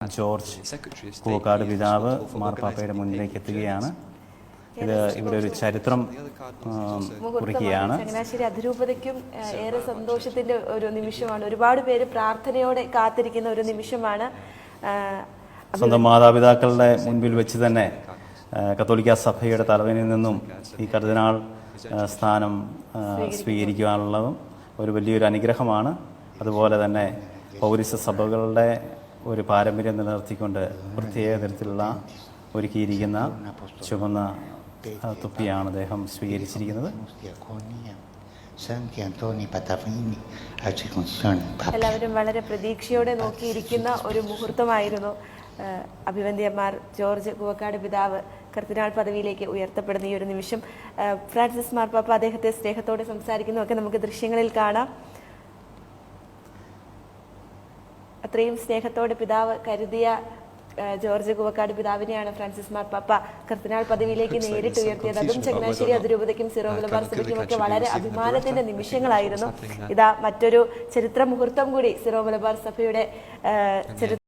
George Pookkad പിതാവ് മാർപ്പാപ്പയുടെ മുന്നിലേക്ക് എത്തുകയാണ്. ഇത് ഇവിടെ ഒരു ചരിത്രം കുറിക്കുകയാണ്. ചങ്ങനാശ്ശേരി അതിരൂപതയ്ക്കും ഏറെ സന്തോഷത്തിന്റെ ഒരു നിമിഷമാണ്. ഒരുപാട് പേര് പ്രാർത്ഥനയോടെ കാത്തിരിക്കുന്ന ഒരു നിമിഷമാണ് സ്വന്തം മാതാപിതാക്കളുടെ മുൻപിൽ വെച്ച് തന്നെ കത്തോലിക്ക സഭയുടെ തലവനിൽ നിന്നും ഈ കർദിനാൾ സ്ഥാനം സ്വീകരിക്കുവാനുള്ളതും ഒരു വലിയൊരു അനുഗ്രഹമാണ്. അതുപോലെ തന്നെ പൗരിസ സഭകളുടെ ഒരു പാരമ്പര്യം നിലനിർത്തിക്കൊണ്ട് പ്രത്യേക തരത്തിലുള്ള ഒരുക്കിയിരിക്കുന്ന ചുമന്ന തുപ്പിയാണ് അദ്ദേഹം സ്വീകരിച്ചിരിക്കുന്നത്. എല്ലാവരും വളരെ പ്രതീക്ഷയോടെ നോക്കിയിരിക്കുന്ന ഒരു മുഹൂർത്തമായിരുന്നു അഭിവന്ദ്യന്മാർ ജോർജ് കുവക്കാട് പിതാവ് കർത്തിനാൾ പദവിയിലേക്ക് ഉയർത്തപ്പെടുന്ന ഈ ഒരു നിമിഷം ഫ്രാൻസിസ് മാർപ്പാപ്പ അദ്ദേഹത്തെ സ്നേഹത്തോടെ സംസാരിക്കുന്നതൊക്കെ നമുക്ക് ദൃശ്യങ്ങളിൽ കാണാം അത്രയും സ്നേഹത്തോടെ പിതാവ് കരുതിയ ജോർജ് കുവക്കാട് പിതാവിനെയാണ് ഫ്രാൻസിസ് മാർ മാർപ്പാപ്പ കർദിനാൾ പദവിയിലേക്ക് നേരിട്ട് ഉയർത്തിയത്. അതും ചങ്ങനാശ്ശേരി അതിരൂപതയ്ക്കും സിറോ മലബാർ സഭയ്ക്കും ഒക്കെ വളരെ അഭിമാനത്തിന്റെ നിമിഷങ്ങളായിരുന്നു. ഇതാ മറ്റൊരു ചരിത്ര മുഹൂർത്തം കൂടി സിറോ മലബാർ സഭയുടെ ചരിത്ര